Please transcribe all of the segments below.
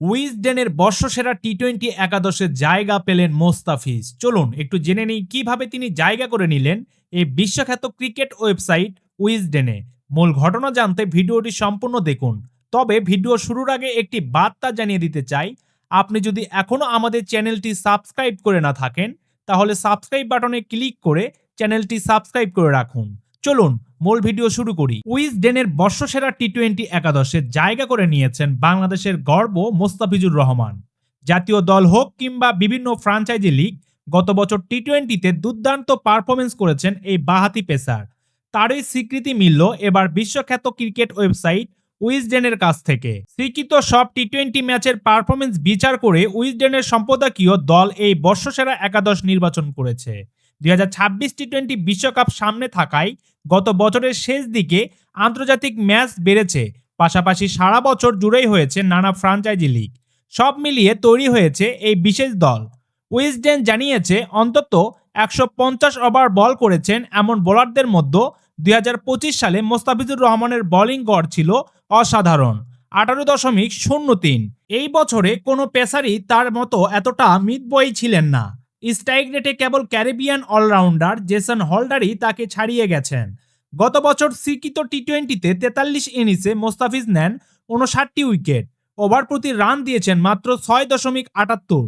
উইজডেনের বর্ষসেরা T twenty একাদশের জায়গা পেলেন মোস্তাফিজ। চলুন, একটু জেনে নিই কীভাবে তিনি জায়গা করে নিলেন এই বিশ্বখ্যাত ক্রিকেট ওয়েবসাইট উইজডেনে। মূল ঘটনা জানতে ভিডিওটি সম্পূর্ণ দেখুন। তবে ভিডিও শুরুর আগে একটি বার্তা জানিয়ে দিতে চাই, আপনি যদি এখনও আমাদের চ্যানেলটি সাবস্ক্রাইব করে না থাকেন, তাহলে সাবস্ক্রাইব বাটনে ক্লিক করে চ্যানেলটি সাবস্ক্রাইব করে রাখুন। চলুন মূল ভিডিও শুরু করি। উইজডেনের বর্ষসেরা টি টোয়েন্টি একাদশে জায়গা করে নিয়েছেন বাংলাদেশের গর্ব মোস্তাফিজুর রহমান। জাতীয় দল হোক কিংবা বিভিন্ন ফ্রাঞ্চাইজি লিগ, গত বছর টি টোয়েন্টিতে দুর্দান্ত পারফরমেন্স করেছেন এই বাহাতি পেসার। তারই স্বীকৃতি মিলল এবার বিশ্বখ্যাত ক্রিকেট ওয়েবসাইট উইজডেনের কাছ থেকে। স্বীকৃত সব টি টোয়েন্টি ম্যাচের পারফরমেন্স বিচার করে উইজডেনের সম্পাদকীয় দল এই বর্ষসেরা একাদশ নির্বাচন করেছে। দুই হাজার ছাব্বিশ টি টোয়েন্টি বিশ্বকাপ সামনে থাকায় গত বছরের শেষ দিকে আন্তর্জাতিক ম্যাচ বেড়েছে। পাশাপাশি সারা বছর জুড়েই হয়েছে নানা ফ্রাঞ্চাইজি লিগ। সব মিলিয়ে তৈরি হয়েছে এই বিশেষ দল। উইজডেন জানিয়েছে, অন্তত একশো পঞ্চাশ ওভার বল করেছেন এমন বোলারদের মধ্যে দুই হাজার পঁচিশ সালে মোস্তাফিজুর রহমানের বোলিং গড় ছিল অসাধারণ, আঠারো দশমিক শূন্য তিন। এই বছরে কোনো পেসারই তার মতো এতটা মিতবয়ী ছিলেন না। স্ট্রাইক রেটে কেবল ক্যারিবিয়ান অলরাউন্ডার জেসন হল্ডারই তাকে ছাড়িয়ে গেছেন। গত বছর স্বীকৃত টি টোয়েন্টিতে তেতাল্লিশ ইনিংসে মোস্তাফিজ নেন উনষাটটি উইকেট। ওভার প্রতি রান দিয়েছেন মাত্র ছয় দশমিক আটাত্তর।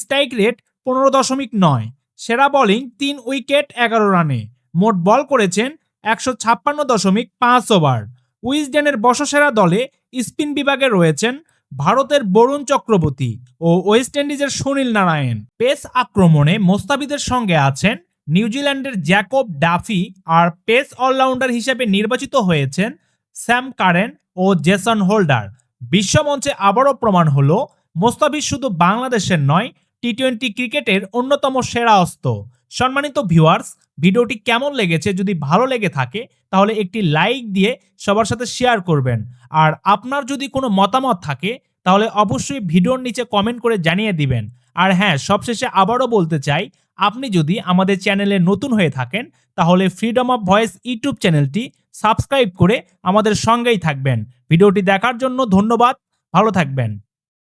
স্ট্রাইক রেট পনেরো দশমিক নয়। সেরা বোলিং তিন উইকেট, এগারো রানে। মোট বল করেছেন একশো ছাপ্পান্ন দশমিক পাঁচ ওভার। উইজডেনের বর্ষসেরা দলে স্পিন বিভাগে রয়েছেন ভারতের বরুণ চক্রবর্তী ও ওয়েস্ট ইন্ডিজের সুনীল নারায়ণ পেস আক্রমণে মোস্তাবিদের সঙ্গে আছেন নিউজিল্যান্ডের জ্যাকব ডাফি আর পেস অলরাউন্ডার হিসেবে নির্বাচিত হয়েছেন স্যাম কারেন ও জেসন হোল্ডার। বিশ্বমঞ্চে আবারও প্রমাণ হলো মোস্তাফিজ শুধু বাংলাদেশের নয় টি টোয়েন্টি ক্রিকেটের অন্যতম সেরা অস্ত্র। সম্মানিত ভিউয়ার্স, ভিডিওটি কেমন লেগেছে যদি ভালো লেগে থাকে, তাহলে একটি লাইক দিয়ে সবার সাথে শেয়ার করবেন। আর আপনার যদি কোনো মতামত থাকে তাহলে অবশ্যই ভিডিওর নিচে কমেন্ট করে জানিয়ে দিবেন। আর হ্যাঁ সবশেষে আবারও বলতে চাই, আপনি যদি আমাদের চ্যানেলে নতুন হয়ে থাকেন, তাহলে ফ্রিডম অফ ভয়েস ইউটিউব চ্যানেলটি সাবস্ক্রাইব করে আমাদের সঙ্গেই থাকবেন। ভিডিওটি দেখার জন্য ধন্যবাদ, ভালো থাকবেন।